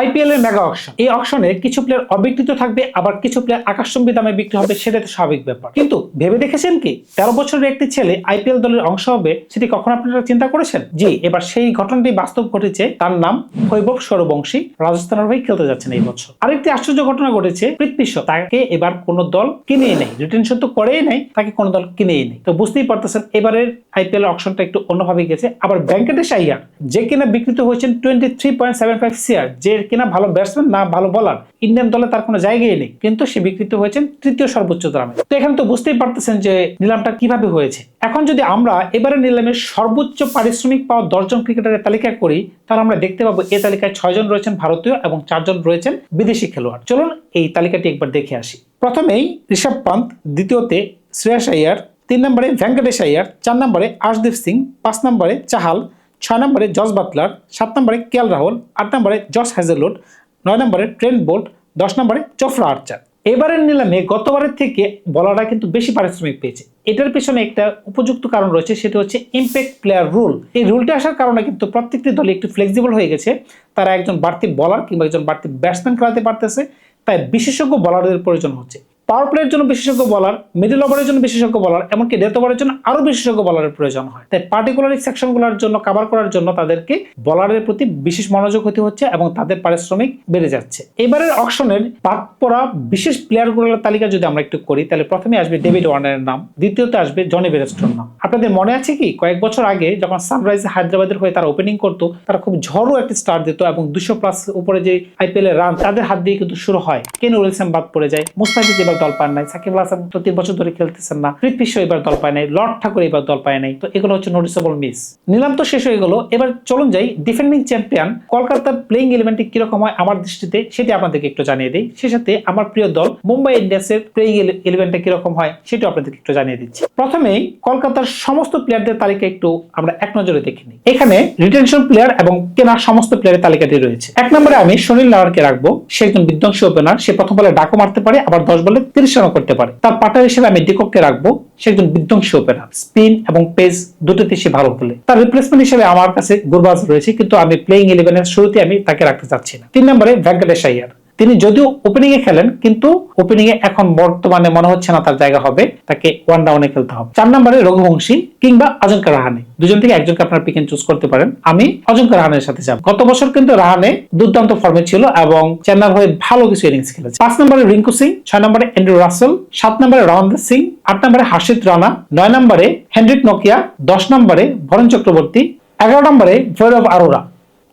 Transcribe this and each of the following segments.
IPL এর mega auction এই অকশনে কিছু প্লেয়ার অবিকৃত থাকবে, আবার কিছু প্লেয়ার আকাশচম্বী দামে বিক্রি হবে, সেটা তো স্বাভাবিক ব্যাপার। কিন্তু ভেবে দেখেছেন কি? তেরো বছরের একটি ছেলে আইপিএল দলের অংশ হবে, সেটি কখন আপনারা চিন্তা করেছেন? জি, এবার সেই ঘটনাটি বাস্তব ঘটেছে, তার নাম হৈবব সৌরবংশী। রাজস্থানের হয়ে খেলতে যাচ্ছেন এই বছর। আরেকটি আশ্চর্য ঘটনা ঘটেছে পৃথ্বী তাকে এবার কোনো দল কিনেই নেই। রিটেনশন তো করেই নেই, তাকে কোনো দল কিনেই নেই। তো বুঝতেই পারতেছেন, এবারের আইপিএল অকশনটা একটু অন্যভাবে গেছে। আবার ব্যাংকেটের আইয়ার যে কিনা বিকৃত হয়েছেন twenty three point seven five CR যে কিনা ভালো ব্যাটসম্যান না ভালো বলার ইন্ডিয়ান দলে তার কোনো জায়গায় নেই। কিন্তু সে বিকৃত হয়েছেন তৃতীয় সর্বোচ্চ দামে তো এখানে তো বুঝতেই পারতেছেন যে নিলামটা কীভাবে হয়েছে। এখন যদি আমরা এবারে নিলামের সর্বোচ্চ পারিশ্রমিক পাওয়া দশজন ক্রিকেটারের তালিকা করি, তাহলে আমরা দেখতে পাবো এই তালিকায় ছয়জন রয়েছেন ভারতীয় এবং চারজন রয়েছেন বিদেশি খেলোয়াড়। চলুন এই তালিকাটি একবার দেখে আসি। প্রথমেই ঋষভ পান্ত, দ্বিতীয়তে শ্রেয়াস আইয়ার তিন নম্বরে ভেঙ্কটেশ আইয়ার চার নম্বরে আশদীপ সিং, পাঁচ নম্বরে চাহাল ছয় নম্বরে জস বাতলার, সাত নম্বরে কেএল রাহুল, আট নম্বরে জস হ্যাজেলুড নয় নম্বরে ট্রেন্ট বোল্ট, দশ নম্বরে চোফরা আর্চার। এবারের নিলামে গতবারের থেকে বলাররা কিন্তু বেশি পারিশ্রমিক পেয়েছে। এটার পেছনে একটা উপযুক্ত কারণ রয়েছে, সেটা হচ্ছে ইম্প্যাক্ট প্লেয়ার রুল এই রুলটা আসার কারণে কিন্তু প্রত্যেকটি দলে একটু ফ্লেক্সিবল হয়ে গেছে। তারা একজন বাড়তি বলার কিংবা একজন বাড়তি ব্যাটসম্যান খেলাতে পারতেছে। তাই বিশেষজ্ঞ বলারদের প্রয়োজন হচ্ছে। পাওয়ার প্লের জন্য বিশেষজ্ঞ বলার মিডল ওভারের জন্য বিশেষজ্ঞ বলার, এমনকি ডেথ ওভারের জন্য আরও বিশেষজ্ঞ বলারের প্রয়োজন হয়। তাই পার্টিকুলার সেকশনগুলোর জন্য কভার করার জন্য তাদেরকে বলারের প্রতি বিশেষ মনোযোগ হতে হচ্ছে এবং তাদের পারিশ্রমিক বেড়ে যাচ্ছে। এবারের অকশনের বাদ পড়া বিশেষ প্লেয়ারগুলোর তালিকা যদি আমরা একটু করি, তাহলে প্রথমে আসবে ডেভিড ওয়ার্নারের নাম, দ্বিতীয়তে আসবে জনি বেরেস্টোর নাম। আপনাদের মনে আছে কি? কয়েক বছর আগে যখন সানরাইজ হায়দ্রাবাদের হয়ে তারা ওপেনিং করতো, তারা খুব ঝড়ো একটি স্টার্ট দিত এবং দুশো প্লাস উপরে যে আইপিএল এর রান তাদের হাত দিয়ে কিন্তু শুরু হয়। কেন উইলসন বাদ পড়ে যায়? মুস্তাফিজ এবার দল পান নাই। সাকিব আল হাসান তো তিন বছর ধরে খেলতেছেন না। পৃথ্বী এবার দল পায় নাই, লর্ড ঠাকুর এবার দল পায় নাই। তো এগুলো হচ্ছে নোটিসেবল মিস নিলাম তো শেষ হয়ে গেল। এবার চলুন যাই ডিফেন্ডিং চ্যাম্পিয়ন কলকাতার প্লেইং ইলেভেনটি কীরকম হয় আমার দৃষ্টিতে সেটি আপনাদেরকে একটু জানিয়ে দিই। সে সাথে আমার প্রিয় দল মুম্বাই ইন্ডিয়ান্সের প্লেইং ইলেভেনটা কীরকম হয় সেটাও আপনাদেরকে একটু জানিয়ে দিচ্ছি। প্রথমেই কলকাতার সমস্ত প্লেয়ারদের তালিকা একটু আমরা এক নজরে দেখে নিই। এখানে রিটেনশন প্লেয়ার এবং কেনার সমস্ত প্লেয়ারের তালিকাটি রয়েছে। এক নম্বরে আমি সুনীল নারারকে রাখব। সে একজন বিধ্বংসী ওপেনার সে প্রথম বলে ডাকও মারতে পারে, আবার দশ বলে তিরিশ রানও করতে পারে। তার পার্টনার হিসেবে আমি ডিককে রাখব। সে একজন বিধ্বংসী ওপেনার স্পিন এবং পেস দুটোতে সে ভালো খেলে। তার রিপ্লেসমেন্ট হিসেবে আমার কাছে গুরবাজ রয়েছে, কিন্তু আমি প্লেইং ইলেভেনের শুরুতে আমি তাকে রাখতে চাচ্ছি না। তিন নম্বরে ভেঙ্কটেশ আইয়ার। তিনি যদিও ওপেনিং এ খেলেন, কিন্তু ওপেনিং এ এখন বর্তমানে মনে হচ্ছে না তার জায়গা হবে, তাকে ওয়ান ডাউনে খেলতে হবে। চার নম্বরে রঘুবংশী কিংবা অজঙ্কা রাহানে। দুজন থেকে একজনকে আপনারা পিক চুজ করতে পারেন। আমি অজঙ্কা রাহানের সাথে যাব। গত বছর কিন্তু রাহানে দুর্দান্ত ফর্মে ছিল এবং চেন্নার হয়ে ভালো কিছু ইনিংস খেলেছে। পাঁচ নম্বরে রিঙ্কু সিং, ছয় নম্বরে এন্ড্রু রাসেল, সাত নম্বরে রওয়ানদীপ সিং, আট নম্বরে হাসিদ রানা, নয় নম্বরে হেনরিক নোকিয়া, দশ নম্বরে ভরণ চক্রবর্তী, এগারো নম্বরে ভৈরব আরোরা।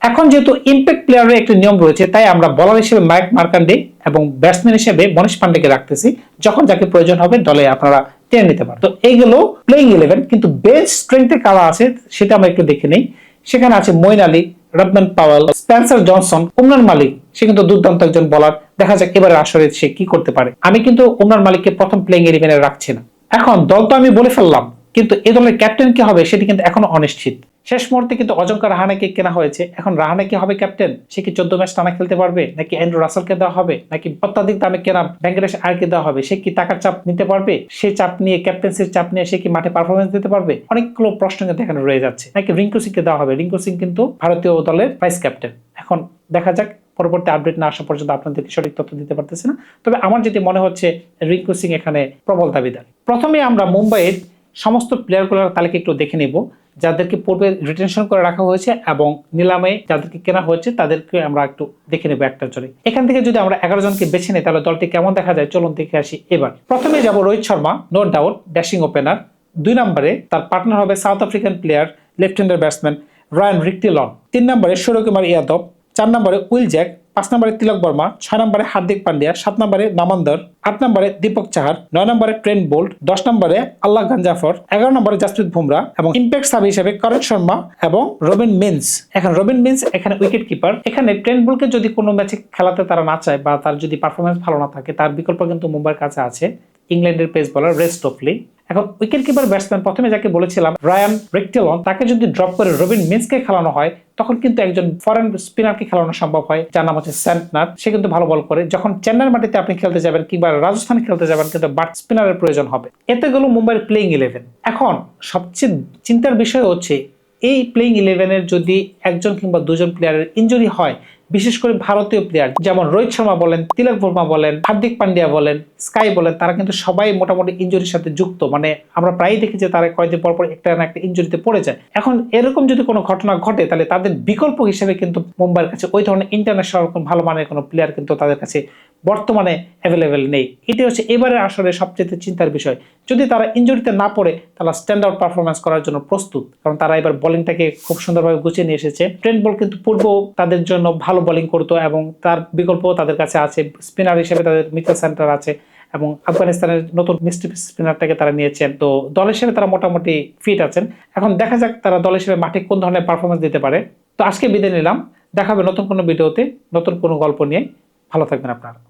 এখন যেহেতু ইম্প্যাক্ট প্লেয়ারের একটি নিয়ম রয়েছে, তাই আমরা বলার হিসেবে মাইক মার্কান্ডে এবং ব্যাটসম্যান হিসেবে মনীষ পান্ডেকে রাখতেছি। যখন যাকে প্রয়োজন হবে, দলে আপনারা টেনে নিতে পারেন। তো এইগুলো প্লেইং ইলেভেন কিন্তু বেস্ট স্ট্রেংথে কারা আছে, সেটা আমরা একটু দেখে নেই। সেখানে আছে Moeen Ali Rovman Powell, Spencer Johnson, Umran Malik. সে কিন্তু দুর্দান্ত একজন বলার দেখা যাক এবারে আসরে সে কি করতে পারে। আমি কিন্তু উমরান মালিককে প্রথম প্লেইং ইলেভেনে রাখছি না। এখন দল তো আমি বলে ফেললাম, কিন্তু এই দলের ক্যাপ্টেন কি হবে, সেটি কিন্তু এখনও অনিশ্চিত। শেষ মুহূর্তে কিন্তু অজঙ্কা রাহানাকে কেনা হয়েছে। এখন রাহানা কি হবে, ক্যাপ্টেন? সে কি চোদ্দ ম্যাচ টানা খেলতে পারবে? নাকি অ্যান্ড্রু রাসেলকে দেওয়া হবে? নাকি অত্যাধিক দামে কেনা ভেঙ্কটেশ আয়কে দেওয়া হবে? সে কি টাকার চাপ নিতে পারবে? সে চাপ নিয়ে, ক্যাপ্টেন্সির চাপ নিয়ে সে কি মাঠে পারফরমেন্স দিতে পারবে? অনেকগুলো প্রশ্ন কিন্তু এখানে রয়ে যাচ্ছে। নাকি রিঙ্কু সিংকে দেওয়া হবে? রিঙ্কু সিং কিন্তু ভারতীয় দলের ভাইস ক্যাপ্টেন এখন দেখা যাক, পরবর্তী আপডেট না আসা পর্যন্ত আপনাদেরকে সঠিক তথ্য দিতে পারতেছি না। তবে আমার যেটি মনে হচ্ছে, রিঙ্কু সিং এখানে প্রবল দাবিদার। প্রথমে আমরা মুম্বাইয়ের সমস্ত প্লেয়ারগুলোর তালিকা একটু দেখে নেব। যাদেরকে পূর্বে রিটেনশন করে রাখা হয়েছে এবং নিলামে যাদেরকে কেনা হয়েছে, তাদেরকে আমরা একটু দেখে নেব একটার জন্য এখান থেকে যদি আমরা এগারো জনকে বেছে নিই, তাহলে দলটি কেমন দেখা যায়? চলুন দেখে আসি এবার। প্রথমে যাব Rohit Sharma no doubt dashing opener দুই নম্বরে তার পার্টনার হবে South African player left hander batsman Ryan Rickelton তিন নম্বরে সূর্যকুমার ইয়াদব। চার নম্বরে উইল জ্যাক পাঁচ নম্বরে তিলক বর্মা, ছয় নম্বরে হার্দিক পান্ডিয়া, সাত নম্বরে নামান্দর আট নম্বরে দীপক চাহার, নয় নম্বরে ট্রেন্ট বোল্ট, দশ নম্বরে আল্লাহ গাঞ্জাফর এগারো নম্বরে জাসপ্রীত বুমরা এবং ইম্প্যাক্ট সাব হিসেবে করণ শর্মা এবং রবিন মিন্স। এখন রবিন মিন্স এখানে উইকেট কিপার এখানে ট্রেন্ট বোল্টকে যদি কোনো ম্যাচে খেলাতে তারা না চায় বা তার যদি পারফরমেন্স ভালো না থাকে, তার বিকল্প কিন্তু মুম্বাইয়ের কাছে আছে ইংল্যান্ডের পেস বলার রেস্ট অফলি এখন উইকেট কিপার ব্যাটসম্যান প্রথমে যাকে বলেছিলাম রায়ান রেক্টেলন তাকে যদি ড্রপ করে রবিন মিন্সকে খেলানো হয়, তখন কিন্তু একজন ফরেন স্পিনারকে খেলানো সম্ভব হয়, যার নাম হচ্ছে স্যান্টনার সে কিন্তু ভালো বল করে। যখন চেন্নাইয়ের মাটিতে আপনি খেলতে যাবেন কিংবা রাজস্থানে খেলতে যাবেন, কিন্তু বাট স্পিনারের প্রয়োজন হবে। এতে গেল মুম্বাইয়ের প্লেইং ইলেভেন এখন সবচেয়ে চিন্তার বিষয় হচ্ছে, এই প্লেইং ইলেভেনের যদি একজন কিংবা দুজন প্লেয়ারের ইঞ্জুরি হয় বিশেষ করে ভারতীয় প্লেয়ার যেমন রোহিত শর্মা বলেন, তিলক বর্মা বলেন, হার্দিক পান্ডিয়া বলেন, স্কাই বলেন, তারা কিন্তু সবাই মোটামুটি ইঞ্জুরির সাথে যুক্ত। মানে আমরা প্রায়ই দেখি যে তারা কয়েকদিন পর পর একটা না একটা ইঞ্জুরিতে পড়ে যায়। এখন এরকম যদি কোনো ঘটনা ঘটে, তাহলে তাদের বিকল্প হিসেবে কিন্তু মুম্বাইয়ের কাছে ওই ধরনের ইন্টারন্যাশনাল ভালো মানের কোনো প্লেয়ার কিন্তু তাদের কাছে বর্তমানে অ্যাভেলেবেল নেই। এটি হচ্ছে এবারে আসলে সবচেয়ে চিন্তার বিষয়। যদি তারা ইঞ্জুরিতে না পড়ে, তারা স্ট্যান্ড আউট পারফরমেন্স করার জন্য প্রস্তুত। কারণ তারা এবার বোলিংটাকে খুব সুন্দরভাবে গুছিয়ে নিয়ে এসেছে। ট্রেন্ট বল কিন্তু পূর্বেও তাদের জন্য ভালো বোলিং করতো এবং তার বিকল্পও তাদের কাছে আছে। স্পিনার হিসেবে তাদের মিচেল সেন্টার আছে এবং আফগানিস্তানের নতুন মিস্ট্রি স্পিনারটাকে তারা নিয়েছেন তো দল হিসেবে তারা মোটামুটি ফিট আছেন। এখন দেখা যাক তারা দল হিসেবে মাঠে কোন ধরনের পারফরমেন্স দিতে পারে। তো আজকে বিদায় নিলাম। দেখাবে নতুন কোনো ভিডিওতে, নতুন কোনো গল্প নিয়ে। ভালো থাকবেন আপনারা।